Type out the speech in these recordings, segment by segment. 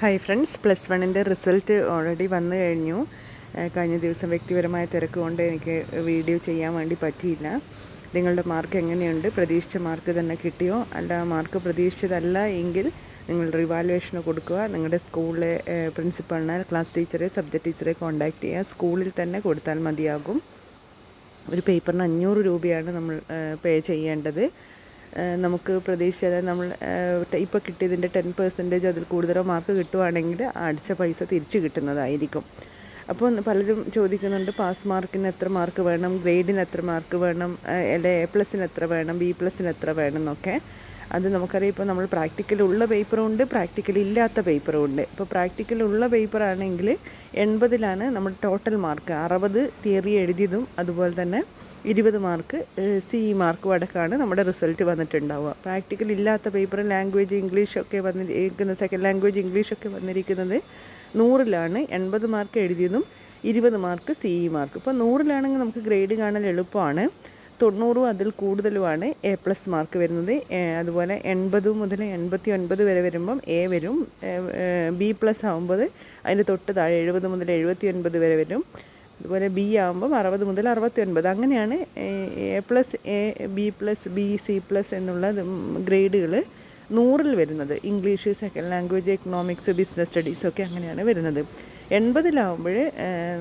Hi friends plus വണ്ണിന്റെ result already വന്നു കഴിഞ്ഞു. കഴിഞ്ഞ ദിവസം വ്യക്തിപരമായ തിരക്ക് കൊണ്ട് എനിക്ക് വീഡിയോ ചെയ്യാൻ വേണ്ടി പറ്റിയില്ല. നിങ്ങളുടെ മാർക്ക് എങ്ങനെയുണ്ട്? പ്രതീക്ഷിച്ച മാർക്ക് തന്നെ കിട്ടിയോ? അല്ല മാർക്ക് പ്രതീക്ഷിച്ചതല്ല എങ്കിൽ നിങ്ങൾ റിവാലുവേഷന് കൊടുക്കുക. നിങ്ങളുടെ സ്കൂളിലെ പ്രിൻസിപ്പളിനെ ക്ലാസ് ടീച്ചറെ സബ്ജക്ട് ടീച്ചറെ കോൺടാക്റ്റ് ചെയ്യുക. സ്കൂളിൽ തന്നെ കൊടുത്താൽ മതിയാകും. ഒരു പേപ്പറിന് അഞ്ഞൂറ് രൂപയാണ് നമ്മൾ പേ ചെയ്യേണ്ടത്. നമുക്ക് പ്രതീക്ഷിച്ച നമ്മൾ ഇപ്പോൾ കിട്ടിയതിന്റെ ടെൻ പെർസെന്റേജ് അതിൽ കൂടുതലോ മാർക്ക് കിട്ടുവാണെങ്കിൽ അടിച്ച പൈസ തിരിച്ചു കിട്ടുന്നതായിരിക്കും. അപ്പോൾ പലരും ചോദിക്കുന്നുണ്ട് പാസ് മാർക്കിന് എത്ര മാർക്ക് വേണം ഗ്രേഡിന് എത്ര മാർക്ക് വേണം അല്ലെ എ പ്ലസിന് എത്ര വേണം ബി പ്ലസിന് എത്ര വേണം എന്നൊക്കെ. അത് നമുക്കറിയാം ഇപ്പോൾ നമ്മൾ പ്രാക്ടിക്കൽ ഉള്ള പേപ്പറും ഉണ്ട് പ്രാക്ടിക്കൽ ഇല്ലാത്ത പേപ്പറും ഉണ്ട്. ഇപ്പോൾ പേപ്പർ ആണെങ്കിൽ എൺപതിലാണ് നമ്മുടെ ടോട്ടൽ മാർക്ക് അറുപത് തിയറി എഴുതിയതും അതുപോലെ തന്നെ ഇരുപത് മാർക്ക് സി മാർക്കും അടക്കമാണ് നമ്മുടെ റിസൾട്ട് വന്നിട്ടുണ്ടാവുക. പ്രാക്ടിക്കൽ ഇല്ലാത്ത പേപ്പർ ലാംഗ്വേജ് ഇംഗ്ലീഷൊക്കെ വന്നിരിക്കുന്ന സെക്കൻഡ് ലാംഗ്വേജ് ഇംഗ്ലീഷൊക്കെ വന്നിരിക്കുന്നത് നൂറിലാണ്. എൺപത് മാർക്ക് എഴുതിയതും ഇരുപത് മാർക്ക് സി മാർക്ക്. ഇപ്പോൾ നൂറിലാണെങ്കിൽ നമുക്ക് ഗ്രേഡ് കാണാൻ എളുപ്പമാണ്. തൊണ്ണൂറും അതിൽ കൂടുതലുമാണ് എ പ്ലസ് മാർക്ക് വരുന്നത്. അതുപോലെ എൺപത് മുതൽ എൺപത്തി ഒൻപത് വരെ വരുമ്പം എ വരും. ബി പ്ലസ് ആകുമ്പോൾ അതിന്റെ തൊട്ട് താഴെ എഴുപത് മുതൽ എഴുപത്തി ഒൻപത് വരെ വരും. അതുപോലെ ബി ആകുമ്പം അറുപത് മുതൽ അറുപത്തി ഒൻപത് അങ്ങനെയാണ് A plus A B plus B C plus എന്നുള്ള ഗ്രേഡുകൾ നൂറിൽ വരുന്നത്. English second language economics business studies ഒക്കെ അങ്ങനെയാണ് വരുന്നത്. എൺപതിലാവുമ്പോൾ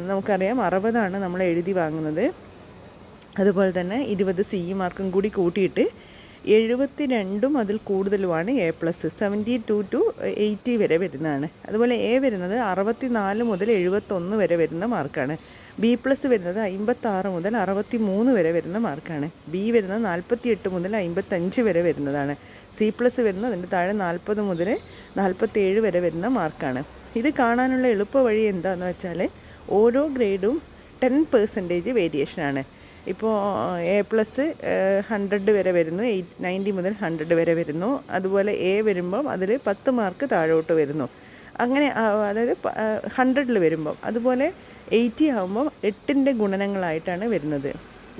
നമുക്കറിയാം അറുപതാണ് നമ്മൾ എഴുതി വാങ്ങുന്നത്. അതുപോലെ തന്നെ ഇരുപത് സി മാർക്കും കൂടി കൂട്ടിയിട്ട് എഴുപത്തി രണ്ടും അതിൽ കൂടുതലുമാണ് A plus seventy two to eighty വരെ വരുന്നതാണ്. അതുപോലെ എ വരുന്നത് അറുപത്തി നാല് മുതൽ എഴുപത്തൊന്ന് വരെ വരുന്ന മാർക്കാണ് ബി പ്ലസ് വരുന്നത് അമ്പത്താറ് മുതൽ അറുപത്തി മൂന്ന് വരെ വരുന്ന മാർക്കാണ്. ബി വരുന്നത് നാൽപ്പത്തി എട്ട് മുതൽ അമ്പത്തഞ്ച് വരെ വരുന്നതാണ്. സി പ്ലസ് വരുന്നത് അതിന്റെ താഴെ നാൽപ്പത് മുതൽ നാൽപ്പത്തേഴ് വരെ വരുന്ന മാർക്കാണ്. ഇത് കാണാനുള്ള എളുപ്പ വഴി എന്താണെന്ന് വെച്ചാൽ ഓരോ ഗ്രേഡും ടെൻ പെർസെന്റേജ് വേരിയേഷനാണ് ഇപ്പോൾ എ പ്ലസ് ഹൺഡ്രഡ് വരെ വരുന്നു എയ്റ്റ് നയന്റി മുതൽ ഹൺഡ്രഡ് വരെ വരുന്നു. അതുപോലെ എ വരുമ്പം അതിൽ പത്ത് മാർക്ക് താഴോട്ട് വരുന്നു. അങ്ങനെ അതായത് ഹൺഡ്രഡിൽ വരുമ്പം. അതുപോലെ എയ്റ്റി ആകുമ്പോൾ എട്ടിന്റെ ഗുണനങ്ങളായിട്ടാണ് വരുന്നത്.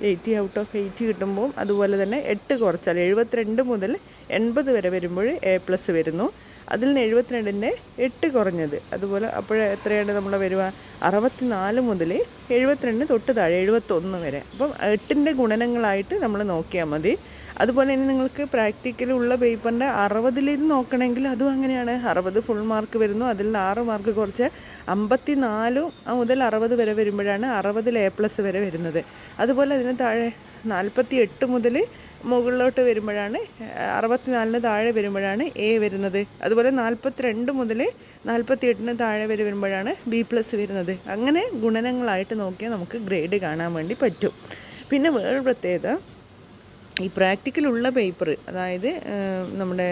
എയ്റ്റി ഔട്ട് ഓഫ് എയ്റ്റി കിട്ടുമ്പോൾ അതുപോലെ തന്നെ എട്ട് കുറച്ചാൽ എഴുപത്തിരണ്ട് മുതൽ എൺപത് വരെ വരുമ്പോൾ എ പ്ലസ് വരുന്നു. അതിൽ നിന്ന് എഴുപത്തിരണ്ടിന്റെ എട്ട് കുറഞ്ഞത്. അതുപോലെ അപ്പോൾ എത്രയാണ് നമ്മൾ വരുക? അറുപത്തി നാല് മുതൽ എഴുപത്തിരണ്ട് തൊട്ട് താഴെ എഴുപത്തൊന്ന് വരെ. അപ്പം എട്ടിന്റെ ഗുണനങ്ങളായിട്ട് നമ്മൾ നോക്കിയാൽ മതി. അതുപോലെ തന്നെ നിങ്ങൾക്ക് പ്രാക്ടിക്കലുള്ള പേപ്പറിന്റെ അറുപതിൽ നിന്ന് നോക്കണമെങ്കിൽ അതും അങ്ങനെയാണ്. അറുപത് ഫുൾ മാർക്ക് വരുന്നു. അതിൽ നിന്ന് ആറ് മാർക്ക് കുറച്ച് അമ്പത്തി നാല് മുതൽ അറുപത് വരെ വരുമ്പോഴാണ് അറുപതിൽ എ പ്ലസ് വരെ വരുന്നത്. അതുപോലെ അതിന് താഴെ നാൽപ്പത്തി എട്ട് മുതൽ മുകളിലോട്ട് വരുമ്പോഴാണ് അറുപത്തിനാലിന് താഴെ വരുമ്പോഴാണ് എ വരുന്നത്. അതുപോലെ നാൽപ്പത്തിരണ്ട് മുതൽ നാൽപ്പത്തി എട്ടിന് താഴെ വരെ വരുമ്പോഴാണ് ബി പ്ലസ് വരുന്നത്. അങ്ങനെ ഗുണനങ്ങളായിട്ട് നോക്കിയാൽ നമുക്ക് ഗ്രേഡ് കാണാൻ വേണ്ടി പറ്റും. പിന്നെ വേറൊരു പ്രത്യേകത ഈ പ്രാക്ടിക്കലുള്ള പേപ്പർ അതായത് നമ്മുടെ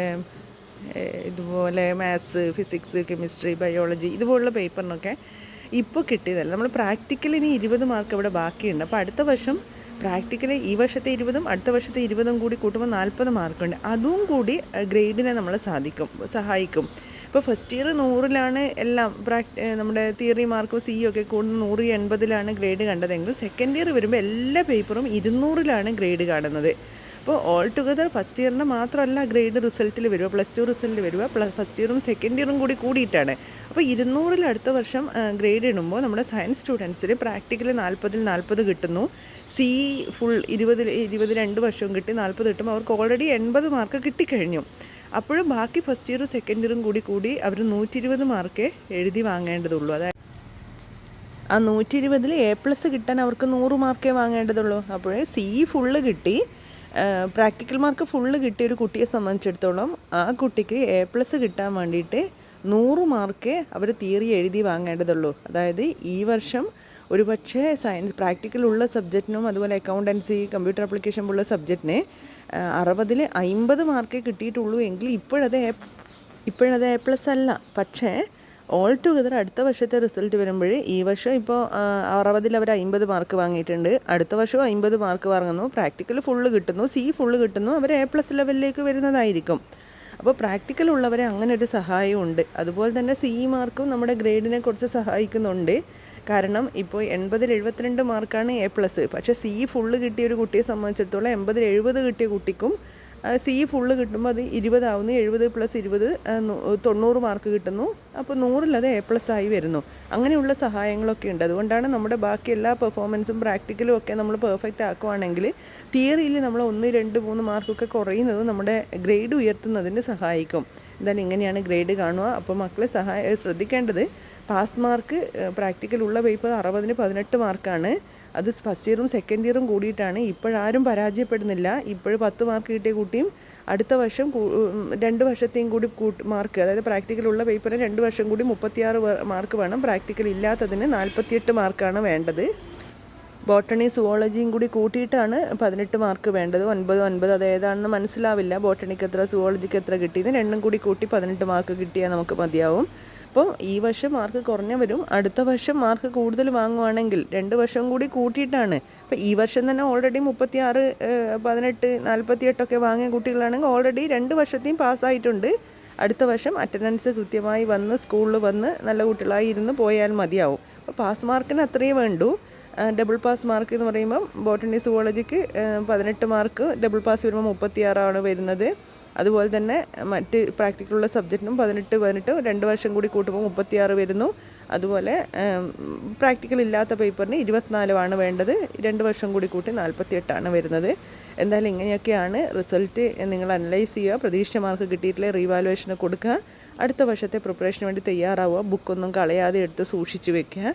ഇതുപോലെ മാത്സ് ഫിസിക്സ് കെമിസ്ട്രി ബയോളജി ഇതുപോലുള്ള പേപ്പറിനൊക്കെ ഇപ്പോൾ കിട്ടിയതല്ല. നമ്മൾ പ്രാക്ടിക്കൽ ഇനി ഇരുപത് മാർക്ക് ഇവിടെ ബാക്കിയുണ്ട്. അപ്പോൾ അടുത്ത വർഷം പ്രാക്ടിക്കലി ഈ വർഷത്തെ ഇരുപതും അടുത്ത വർഷത്തെ ഇരുപതും കൂടി കൂട്ടുമ്പോൾ നാൽപ്പത് മാർക്കുണ്ട്. അതും കൂടി ഗ്രേഡിനെ നമ്മളെ സാധിക്കും സഹായിക്കും. ഇപ്പോൾ ഫസ്റ്റ് ഇയർ നൂറിലാണ് എല്ലാം നമ്മുടെ തിയറി മാർക്കും സി ഒക്കെ കൂടുതൽ നൂറ് എൺപതിലാണ് ഗ്രേഡ് കണ്ടതെങ്കിൽ സെക്കൻഡ് ഇയർ വരുമ്പോൾ എല്ലാ പേപ്പറും ഇരുന്നൂറിലാണ് ഗ്രേഡ് കാണുന്നത്. അപ്പോൾ ഓൾ ടുഗദർ ഫസ്റ്റ് ഇയറിന്റെ മാത്രമല്ല ഗ്രേഡ് റിസൾട്ടിൽ വരിക പ്ലസ് ടു റിസൾട്ടിൽ വരിക പ്ലസ് ഫസ്റ്റ് ഇയറും സെക്കൻഡ് ഇയറും കൂടി കൂടിയിട്ടാണ്. അപ്പോൾ ഇരുന്നൂറിൽ അടുത്ത വർഷം ഗ്രേഡ് ഇടുമ്പോൾ നമ്മുടെ സയൻസ് സ്റ്റുഡൻസിന് പ്രാക്ടിക്കൽ നാൽപ്പതിൽ നാൽപ്പത് കിട്ടുന്നു. സി ഫുൾ ഇരുപതിൽ ഇരുപത് രണ്ട് വർഷവും കിട്ടി നാൽപ്പത് കിട്ടുമ്പോൾ അവർക്ക് ഓൾറെഡി എൺപത് മാർക്ക് കിട്ടിക്കഴിഞ്ഞു. അപ്പോഴും ബാക്കി ഫസ്റ്റ് ഇയറും സെക്കൻഡ് ഇയറും കൂടി കൂടി അവർ നൂറ്റി ഇരുപത് മാർക്കേ എഴുതി വാങ്ങേണ്ടതുള്ളൂ. അതായത് ആ നൂറ്റി ഇരുപതിൽ എ പ്ലസ് കിട്ടാൻ അവർക്ക് നൂറ് മാർക്കേ വാങ്ങേണ്ടതുള്ളൂ. അപ്പോഴേ സി ഫുള്ള് കിട്ടി. പ്രാക്ടിക്കൽ മാർക്ക് ഫുള്ള് കിട്ടിയ ഒരു കുട്ടിയെ സംബന്ധിച്ചിടത്തോളം ആ കുട്ടിക്ക് എ പ്ലസ് കിട്ടാൻ വേണ്ടിയിട്ട് നൂറ് മാർക്കേ അവർ തിയറി എഴുതി വാങ്ങേണ്ടതുള്ളൂ. അതായത് ഈ വർഷം ഒരു പക്ഷേ സയൻസ് പ്രാക്ടിക്കലുള്ള സബ്ജക്റ്റിനും അതുപോലെ അക്കൗണ്ടൻസി കമ്പ്യൂട്ടർ ആപ്ലിക്കേഷൻ പോലുള്ള സബ്ജക്റ്റിന് അറുപതിൽ അമ്പത് മാർക്കേ കിട്ടിയിട്ടുള്ളൂ എങ്കിൽ ഇപ്പോഴത് ഇപ്പോഴത് എ പ്ലസ് അല്ല. പക്ഷേ ഓൾ ടുഗദർ അടുത്ത വർഷത്തെ റിസൾട്ട് വരുമ്പോൾ ഈ വർഷം ഇപ്പോൾ അറുപതിൽ അവർ അമ്പത് മാർക്ക് വാങ്ങിയിട്ടുണ്ട്. അടുത്ത വർഷവും അമ്പത് മാർക്ക് വാങ്ങുന്നു. പ്രാക്ടിക്കൽ ഫുള്ള് കിട്ടുന്നു. സി ഫുള്ള് കിട്ടുന്നു. അവർ എ പ്ലസ് ലെവലിലേക്ക് വരുന്നതായിരിക്കും. അപ്പോൾ പ്രാക്ടിക്കൽ ഉള്ളവരെ അങ്ങനെ ഒരു സഹായമുണ്ട്. അതുപോലെ തന്നെ സി മാർക്കും നമ്മുടെ ഗ്രേഡിനെ കുറിച്ച് സഹായിക്കുന്നുണ്ട്. കാരണം ഇപ്പോൾ എൺപതിൽ എഴുപത്തിരണ്ട് മാർക്കാണ് എ പ്ലസ്. പക്ഷേ സി ഫുള്ള് കിട്ടിയ ഒരു കുട്ടിയെ സംബന്ധിച്ചിടത്തോളം എൺപതിൽ എഴുപത് കിട്ടിയ കുട്ടിക്കും സി ഫുള്ള് കിട്ടുമ്പോൾ അത് ഇരുപതാവുന്നു. എഴുപത് പ്ലസ് ഇരുപത് തൊണ്ണൂറ് മാർക്ക് കിട്ടുന്നു. അപ്പോൾ നൂറിൽ അത് എ പ്ലസ് ആയി വരുന്നു. അങ്ങനെയുള്ള സഹായങ്ങളൊക്കെ ഉണ്ട്. അതുകൊണ്ടാണ് നമ്മുടെ ബാക്കി എല്ലാ പെർഫോമൻസും പ്രാക്ടിക്കലും ഒക്കെ നമ്മൾ പെർഫെക്റ്റ് ആക്കുവാണെങ്കിൽ തിയറിയിൽ നമ്മൾ ഒന്ന് രണ്ട് മൂന്ന് മാർക്കൊക്കെ കുറയുന്നത് നമ്മുടെ ഗ്രേഡ് ഉയർത്തുന്നതിന് സഹായിക്കും. എന്തായാലും ഇങ്ങനെയാണ് ഗ്രേഡ് കാണുക. അപ്പോൾ മക്കളെ സഹായ ശ്രദ്ധിക്കേണ്ടത് പാസ് മാർക്ക് പ്രാക്ടിക്കൽ ഉള്ള പേപ്പർ അറുപതിന് പതിനെട്ട് മാർക്കാണ് അത് ഫസ്റ്റ് ഇയറും സെക്കൻഡ് ഇയറും കൂടിയിട്ടാണ്. ഇപ്പോഴാരും പരാജയപ്പെടുന്നില്ല. ഇപ്പോഴും പത്ത് മാർക്ക് കിട്ടിയ കുട്ടിയും അടുത്ത വർഷം രണ്ട് വർഷത്തെയും കൂടി മാർക്ക് അതായത് പ്രാക്ടിക്കലുള്ള പേപ്പറിന് രണ്ട് വർഷം കൂടി മുപ്പത്തിയാറ് മാർക്ക് വേണം. പ്രാക്ടിക്കൽ ഇല്ലാത്തതിന് നാൽപ്പത്തിയെട്ട് മാർക്കാണ് വേണ്ടത്. ബോട്ടണി സുവോളജിയും കൂടി കൂട്ടിയിട്ടാണ് പതിനെട്ട് മാർക്ക് വേണ്ടത്. ഒൻപത് ഒൻപത് അത് ഏതാണെന്ന് മനസ്സിലാവില്ല. ബോട്ടണിക്ക് എത്ര സുവോളജിക്ക് എത്ര കിട്ടിയത് രണ്ടും കൂടി കൂട്ടി പതിനെട്ട് മാർക്ക് കിട്ടിയാൽ നമുക്ക് മതിയാവും. അപ്പോൾ ഈ വർഷം മാർക്ക് കുറഞ്ഞവരും അടുത്ത വർഷം മാർക്ക് കൂടുതൽ വാങ്ങുവാണെങ്കിൽ രണ്ട് വർഷം കൂടി കൂട്ടിയിട്ടാണ്. അപ്പോൾ ഈ വർഷം തന്നെ ഓൾറെഡി മുപ്പത്തി ആറ് പതിനെട്ട് നാൽപ്പത്തി എട്ടൊക്കെ വാങ്ങിയ കുട്ടികളാണെങ്കിൽ ഓൾറെഡി രണ്ട് വർഷത്തെയും പാസ്സായിട്ടുണ്ട് അടുത്ത വർഷം അറ്റൻഡൻസ് കൃത്യമായി വന്ന് സ്കൂളിൽ വന്ന് നല്ല കുട്ടികളായി ഇരുന്ന് പോയാൽ മതിയാവും. അപ്പോൾ പാസ് മാർക്കിന് അത്രയേ വേണ്ടൂ. ഡബിൾ പാസ് മാർക്ക് എന്ന് പറയുമ്പം ബോട്ടണി സുവോളജിക്ക് പതിനെട്ട് മാർക്ക് ഡബിൾ പാസ് വരുമ്പോൾ മുപ്പത്തിയാറാണ് വരുന്നത്. അതുപോലെ തന്നെ മറ്റ് പ്രാക്ടിക്കലുള്ള സബ്ജക്റ്റിനും പതിനെട്ട് പതിനെട്ട് രണ്ട് വർഷം കൂടി കൂട്ടുമ്പോൾ മുപ്പത്തിയാറ് വരുന്നു. അതുപോലെ പ്രാക്ടിക്കൽ ഇല്ലാത്ത പേപ്പറിന് ഇരുപത്തിനാലുമാണ് വേണ്ടത്. രണ്ട് വർഷം കൂടി കൂട്ടി നാൽപ്പത്തിയെട്ടാണ് വരുന്നത്. എന്തായാലും ഇങ്ങനെയൊക്കെയാണ് റിസൾട്ട് നിങ്ങൾ അനലൈസ് ചെയ്യുക. പ്രതീക്ഷ മാർക്ക് കിട്ടിയിട്ടില്ല റീവാലുവേഷന് കൊടുക്കുക. അടുത്ത വർഷത്തെ പ്രിപ്പറേഷന് വേണ്ടി തയ്യാറാവുക. ബുക്കൊന്നും കളയാതെ എടുത്ത് സൂക്ഷിച്ചു വെക്കുക.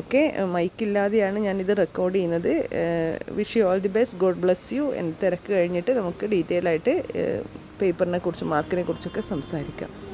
ഓക്കെ മൈക്കില്ലാതെയാണ് ഞാനിത് റെക്കോർഡ് ചെയ്യുന്നത്. Wish you all the best God bless you എന്ന് തിരക്ക് കഴിഞ്ഞിട്ട് നമുക്ക് ഡീറ്റെയിൽ ആയിട്ട് പേപ്പറിനെ കുറിച്ചും മാർക്കിനെ കുറിച്ചൊക്കെ സംസാരിക്കാം.